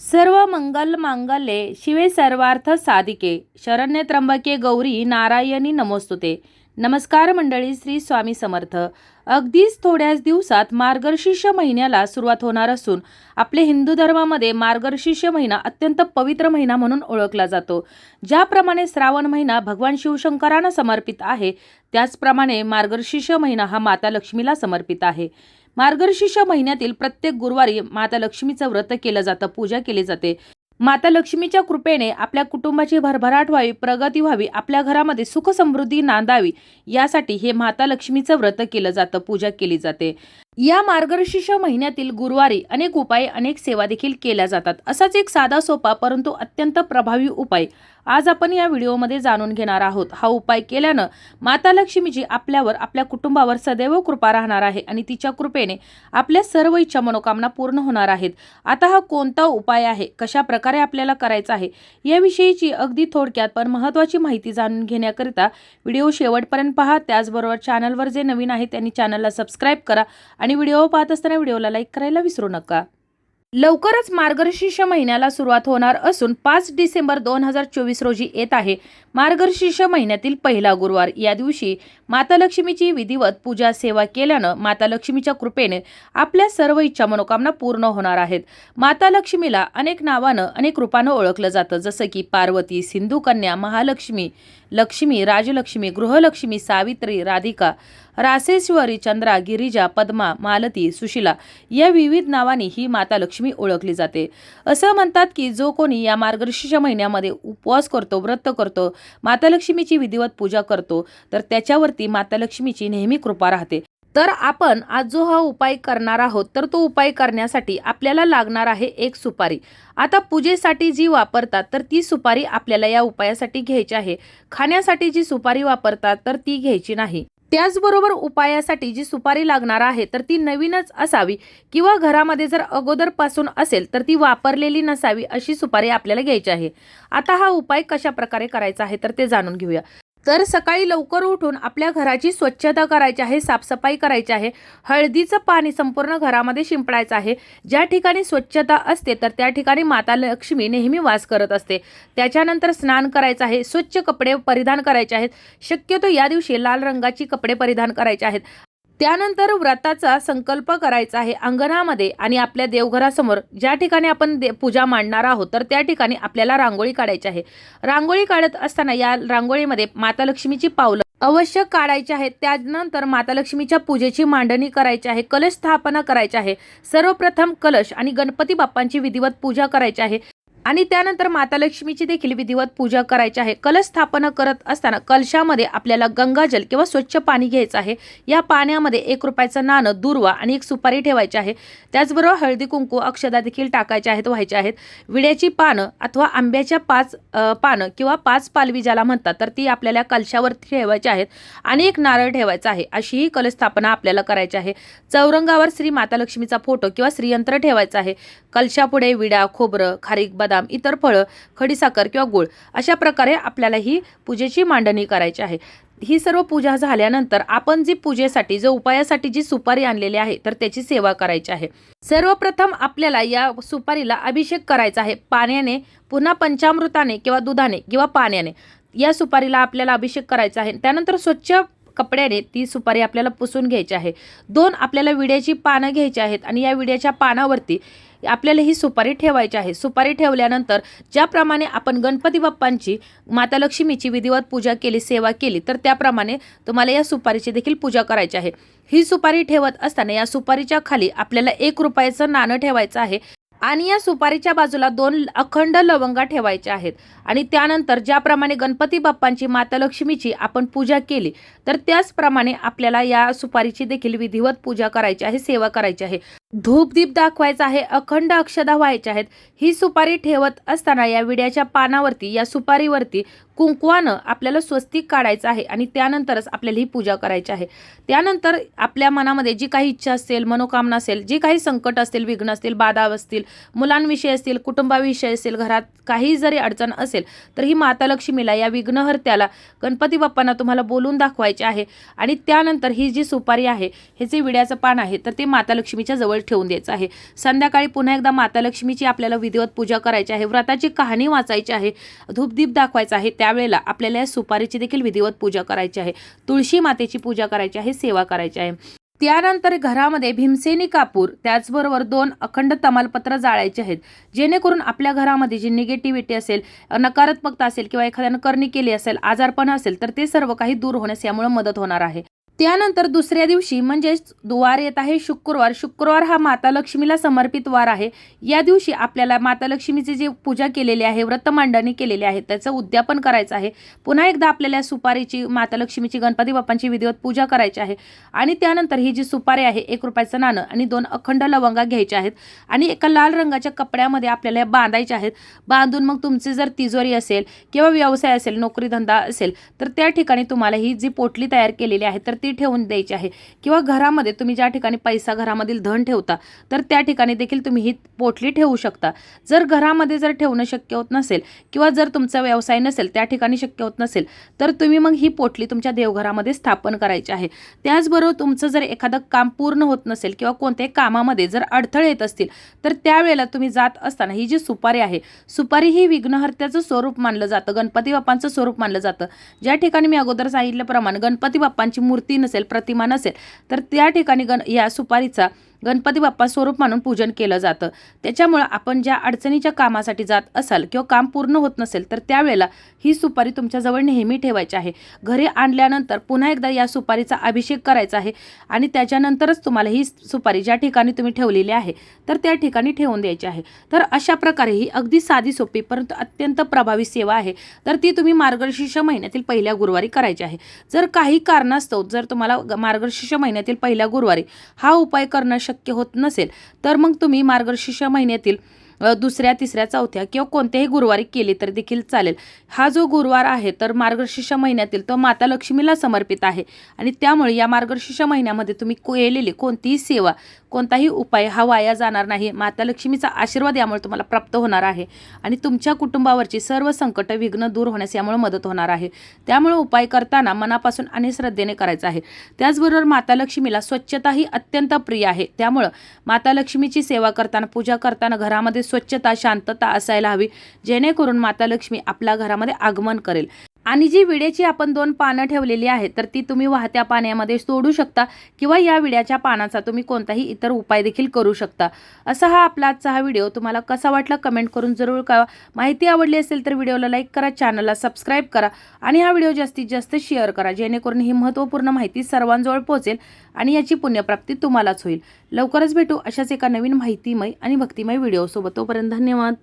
सर्व मंगल मांगल्ये शिवे सर्वार्थ साधिके. शरण्य त्र्यंबके गौरी नारायणी नमोस्तुते. नमस्कार मंडळी श्री स्वामी समर्थ. अगदीच थोड्याच दिवसात मार्गशीर्ष महिन्याला सुरुवात होणार असून आपले हिंदू धर्मामध्ये मार्गशीर्ष महिना अत्यंत पवित्र महिना म्हणून ओळखला जातो. ज्याप्रमाणे श्रावण महिना भगवान शिवशंकरांना समर्पित आहे त्याचप्रमाणे मार्गशीर्ष महिना हा माता लक्ष्मीला समर्पित आहे. मार्गशीर्ष महिन्यातील प्रत्येक गुरुवारी माता लक्ष्मीचं व्रत केलं जातं पूजा केली जाते. माता लक्ष्मीच्या कृपेने आपल्या कुटुंबाची भरभराट व्हावी प्रगती व्हावी आपल्या घरामध्ये सुख समृद्धी नांदावी यासाठी हे माता लक्ष्मीचं व्रत केलं जातं पूजा केली जाते. या मार्गशीर्ष महिन्यातील गुरुवारी अनेक उपाय अनेक सेवा देखील केल्या जातात. असाच एक साधा सोपा परंतु अत्यंत प्रभावी उपाय आज आपण या व्हिडिओमध्ये जाणून घेणार आहोत. हा उपाय केल्यानं माता लक्ष्मीजी आपल्यावर आपल्या कुटुंबावर सदैव कृपा राहणार आहे आणि तिच्या कृपेने आपल्या सर्व इच्छा मनोकामना पूर्ण होणार आहेत. आता हा कोणता उपाय आहे? कशा प्रकारे आपल्याला करायचा आहे? याविषयीची अगदी थोडक्यात पण महत्त्वाची माहिती जाणून घेण्याकरिता व्हिडिओ शेवटपर्यंत पहा. त्याचबरोबर चॅनलवर जे नवीन आहे त्यांनी चॅनलला सबस्क्राईब करा आणि व्हिडिओ पाहत असताना व्हिडिओला लाईक करायला विसरू नका. लवकरच मार्गशीर्ष महिन्याला सुरुवात होणार असून पाच डिसेंबर दोन हजार चोवीस रोजी येत आहे. मार्गशीर्ष महिन्यातील पहिला गुरुवार. या दिवशी माता लक्ष्मीची विधिवत पूजा सेवा केल्यानं माता लक्ष्मीच्या कृपेने आपल्या सर्व इच्छा मनोकामना पूर्ण होणार आहेत. माता लक्ष्मीला अनेक नावानं अनेक रूपानं ओळखलं जातं. जसं की पार्वती सिंधू कन्या महालक्ष्मी लक्ष्मी राजलक्ष्मी गृहलक्ष्मी सावित्री राधिका रासेश्वरी चंद्रा गिरिजा पद्मा मालती सुशिला या विविध नावांनी ही माता लक्ष्मी ओळखली जाते. असं म्हणतात की जो कोणी या मार्गदर्शीच्या महिन्यामध्ये उपवास करतो व्रत करतो माता लक्ष्मीची विधिवत पूजा करतो तर त्याच्यावरती माता लक्ष्मीची नेहमी कृपा राहते. तर आपण आज जो हा उपाय करणार आहोत तर तो उपाय करण्यासाठी आपल्याला लागणार आहे एक सुपारी. आता पूजेसाठी जी वापरतात तर ती सुपारी आपल्याला या उपायासाठी घ्यायची आहे. खाण्यासाठी जी सुपारी वापरतात तर ती घ्यायची नाही. त्याचबरोबर उपायासाठी जी सुपारी लागणार आहे तर ती नवीनच असावी. किंवा घरामध्ये जर अगोदरपासून असेल तर ती वापरलेली नसावी अशी सुपारी आपल्याला घ्यायची आहे. आता हा उपाय कशा प्रकारे करायचा आहे तर ते जाणून घेऊया. तर सकाळी लवकर उठून आपल्या घराची स्वच्छता करायची आहे साफसफाई करायची आहे. हळदीचं पाणी संपूर्ण घरामध्ये शिंपडायचं आहे. ज्या ठिकाणी स्वच्छता असते तर त्या ठिकाणी माता लक्ष्मी नेहमी वास करत असते. त्याच्यानंतर स्नान करायचं आहे. स्वच्छ कपडे परिधान करायचे आहेत. शक्यतो या दिवशी लाल रंगाची कपडे परिधान करायचे आहेत. त्यानंतर व्रताचा संकल्प करायचा आहे अंगणामध्ये आणि आपल्या देवघरासमोर. ज्या ठिकाणी आपण दे पूजा मांडणार आहोत तर त्या ठिकाणी आपल्याला रांगोळी काढायची आहे. रांगोळी काढत असताना या रांगोळीमध्ये माता लक्ष्मीची पावलं अवश्य काढायची आहेत. त्यानंतर माता लक्ष्मीच्या पूजेची मांडणी करायची आहे कलश स्थापना करायची आहे. सर्वप्रथम कलश आणि गणपती बाप्पांची विधिवत पूजा करायची आहे. आणि त्यानंतर माता लक्ष्मीची देखील विधिवत पूजा करायची आहे. कलश स्थापना करत असताना कलशामध्ये आपल्याला गंगाजल किंवा स्वच्छ पाणी घ्यायचं आहे. या पाण्यामध्ये एक रुपयाचं नाणं दुर्वा आणि एक सुपारी ठेवायची आहे. त्याचबरोबर हळदी कुंकू अक्षदा देखील टाकायच्या आहेत व्हायच्या आहेत. विड्याची पानं अथवा आंब्याच्या पाच पानं किंवा पाच पालवी ज्याला म्हणतात तर ती आपल्याला कलशावरती ठेवायची आहेत आणि एक नारळ ठेवायचा आहे. अशी ही कलश स्थापना आपल्याला करायची आहे. चौरंगावर श्री माता लक्ष्मीचा फोटो किंवा श्रीयंत्र ठेवायचा आहे. कलशापुढे विडा खोबरं खारीक बदाम इतर फळं खडीसाखर किंवा गुळ अशा प्रकारे आपल्याला ही पूजेची मांडणी करायची आहे. ही सर्व पूजा झाल्यानंतर आपण जी पूजेसाठी जो उपायासाठी जी सुपारी आणलेली आहे तर त्याची सेवा करायची आहे. सर्वप्रथम आपल्याला या सुपारीला अभिषेक करायचा आहे पाण्याने पुन्हा पंचामृताने किंवा दुधाने किंवा पाण्याने. या सुपारीला आपल्याला अभिषेक करायचा आहे. त्यानंतर स्वच्छ कपड्याने ती सुपारी आपल्याला पुसून घ्यायची आहे. दोन आपल्याला विड्याची पानं घ्यायची आहेत आणि या विड्याच्या पानावरती आपल्याला ही सुपारी ठेवायची आहे. सुपारी ठेवल्यानंतर ज्याप्रमाणे आपण गणपती बाप्पांची माता लक्ष्मीची विधिवत पूजा केली सेवा केली तर त्याप्रमाणे तुम्हाला या सुपारीची देखील पूजा करायची आहे. ही सुपारी ठेवत असताना या सुपारीच्या खाली आपल्याला एक रुपयाचं नाणं ठेवायचं आहे. आणि या सुपारीच्या बाजूला दोन अखंड लवंगा ठेवायच्या आहेत. आणि त्यानंतर ज्याप्रमाणे गणपती बाप्पांची माता लक्ष्मीची आपण पूजा केली तर त्याचप्रमाणे आपल्याला या सुपारीची देखील विधिवत पूजा करायची आहे सेवा करायची आहे. धूपदीप दाखवायचा आहे अखंड अक्षदा व्हायच्या आहेत. ही सुपारी ठेवत असताना या विड्याच्या पानावरती या सुपारीवरती कुंकवानं आपल्याला स्वस्तिक काढायचं आहे आणि त्यानंतरच आपल्याला ही पूजा करायची आहे. त्यानंतर आपल्या मनामध्ये जी काही इच्छा असेल मनोकामना असेल जी काही संकट असतील विघ्न असतील बाधा असतील मुलांविषयी असतील कुटुंबाविषयी असेल घरात काही जरी अडचण असेल तर ही माता लक्ष्मीला या विघ्नहर्त्याला गणपती बाप्पांना तुम्हाला बोलून दाखवायचे आहे. आणि त्यानंतर ही जी सुपारी आहे हे जे विड्याचं पान आहे तर ते माता लक्ष्मीच्या जवळ ठेवून द्यायचं आहे. संध्याकाळी पुन्हा एकदा माता लक्ष्मीची आपल्याला विधिवत पूजा करायची आहे. व्रताची कहाणी वाचायची आहे. धूपदीप दाखवायचा आहे. त्या त्यावेळेला आपल्याला या सुपारीची देखील विधिवत पूजा करायची आहे. तुळशी मातेची पूजा करायची आहे सेवा करायची आहे. त्यानंतर घरामध्ये भीमसेनी कापूर त्याचबरोबर दोन अखंड तमालपत्र जाळायचे आहेत. जेणेकरून आपल्या घरामध्ये जी निगेटिव्हिटी असेल नकारात्मकता असेल किंवा एखाद्यानं करणी केली असेल आजारपण असेल तर ते सर्व काही दूर होण्यास यामुळे मदत होणार आहे. त्यानंतर दुसऱ्या दिवशी म्हणजेच दुवार येत आहे शुक्रवार. शुक्रवार हा माता लक्ष्मीला समर्पित वार आहे. या दिवशी आपल्याला माता लक्ष्मीची जी पूजा केलेली आहे व्रत मांडणी केलेली आहे त्याचं उद्यापन करायचं आहे. पुन्हा एकदा आपल्याला सुपारीची माता लक्ष्मीची गणपती बाप्पांची विधिवत पूजा करायची आहे. आणि त्यानंतर ही जी सुपारी आहे एक रुपयाचं नाणं आणि दोन अखंड लवंगा घ्यायच्या आहेत. आणि एका लाल रंगाच्या कपड्यामध्ये आपल्याला या बांधायच्या आहेत. बांधून मग तुमची जर तिजोरी असेल किंवा व्यवसाय असेल नोकरी धंदा असेल तर त्या ठिकाणी तुम्हाला ही जी पोटली तयार केलेली आहे तर ती ठेवून द्यायची आहे. किंवा घरामध्ये तुम्ही ज्या ठिकाणी पैसा घरामधील धन ठेवता तर त्या ठिकाणी देखील तुम्ही ही पोटली ठेवू शकता. जर घरामध्ये जर ठेवणं शक्य होत नसेल किंवा जर तुमचा व्यवसाय नसेल त्या ठिकाणी शक्य होत नसेल तर तुम्ही मग ही पोटली तुमच्या देवघरामध्ये स्थापन करायची आहे. त्याचबरोबर तुमचं जर एखादं काम पूर्ण होत नसेल किंवा कोणत्याही कामामध्ये जर अडथळे येत असतील तर त्यावेळेला तुम्ही जात असताना ही जी सुपारी आहे सुपारी ही विघ्नहर्त्याचं स्वरूप मानलं जातं गणपती बाप्पांचं स्वरूप मानलं जातं. ज्या ठिकाणी मी अगोदर सांगितल्याप्रमाणे गणपती बाप्पांची मूर्ती नसेल प्रतिमा नसेल तर त्या ठिकाणी गण या सुपारीचा गणपती बाप्पा स्वरूप मानून पूजन केलं जातं. त्याच्यामुळं आपण ज्या अडचणीच्या कामासाठी जात असाल किंवा काम पूर्ण होत नसेल तर त्यावेळेला ही सुपारी तुमच्याजवळ नेहमी ठेवायची आहे. घरी आणल्यानंतर पुन्हा एकदा या सुपारीचा अभिषेक करायचा आहे आणि त्याच्यानंतरच तुम्हाला ही सुपारी ज्या ठिकाणी तुम्ही ठेवलेली आहे तर त्या ठिकाणी ठेवून द्यायची आहे. तर अशा प्रकारे ही अगदी साधी सोपी परंतु अत्यंत प्रभावी सेवा आहे. तर ती तुम्ही मार्गशीर्ष महिन्यातील पहिल्या गुरुवारी करायची आहे. जर काही कारणास्तव जर तुम्हाला मार्गशीर्ष महिन्यातील पहिल्या गुरुवारी हा उपाय करणं शक्य होत नसेल तर मग तुम्ही मार्गशीर्ष महिन्यातील दुसऱ्या तिसऱ्या चौथ्या किंवा कोणत्याही गुरुवारी केली तर देखील चालेल. हा जो गुरुवार आहे तर मार्गशीर्ष महिन्यातील तो माता लक्ष्मीला समर्पित आहे. आणि त्यामुळे या मार्गशीर्ष महिन्यामध्ये तुम्ही केलेली कोणतीही सेवा कोणताही उपाय हा वाया जाणार नाही. माता लक्ष्मीचा आशीर्वाद यामुळे तुम्हाला प्राप्त होणार आहे. आणि तुमच्या कुटुंबावरची सर्व संकट विघ्न दूर होण्यास यामुळे मदत होणार आहे. त्यामुळे उपाय करताना मनापासून आणि श्रद्धेने करायचा आहे. त्याचबरोबर माता लक्ष्मीला स्वच्छता ही अत्यंत प्रिय आहे. त्यामुळं माता लक्ष्मीची सेवा करताना पूजा करताना घरामध्ये स्वच्छता शांतता असायला हवी जेणेकरून माता लक्ष्मी आपल्या घरामध्ये आगमन करेल. आणि जी विड्याची आपण दोन पानं ठेवलेली आहेत तर ती तुम्ही वाहत्या पाण्यामध्ये सोडू शकता किंवा या विड्याच्या पानाचा तुम्ही कोणताही इतर उपाय देखील करू शकता. असा हा आपला आजचा हा व्हिडिओ. तुम्हाला कसा वाटला कमेंट करून जरूर कळवा. माहिती आवडली असेल तर व्हिडिओला लाईक करा चॅनलला सबस्क्राईब करा आणि हा व्हिडिओ जास्तीत जास्त शेअर करा जेणेकरून ही महत्त्वपूर्ण माहिती सर्वांजवळ पोहोचेल आणि याची पुण्यप्राप्ती तुम्हालाच होईल. लवकरच भेटू अशाच एका नवीन माहितीमय आणि भक्तिमय व्हिडिओसोबत. तोपर्यंत धन्यवाद.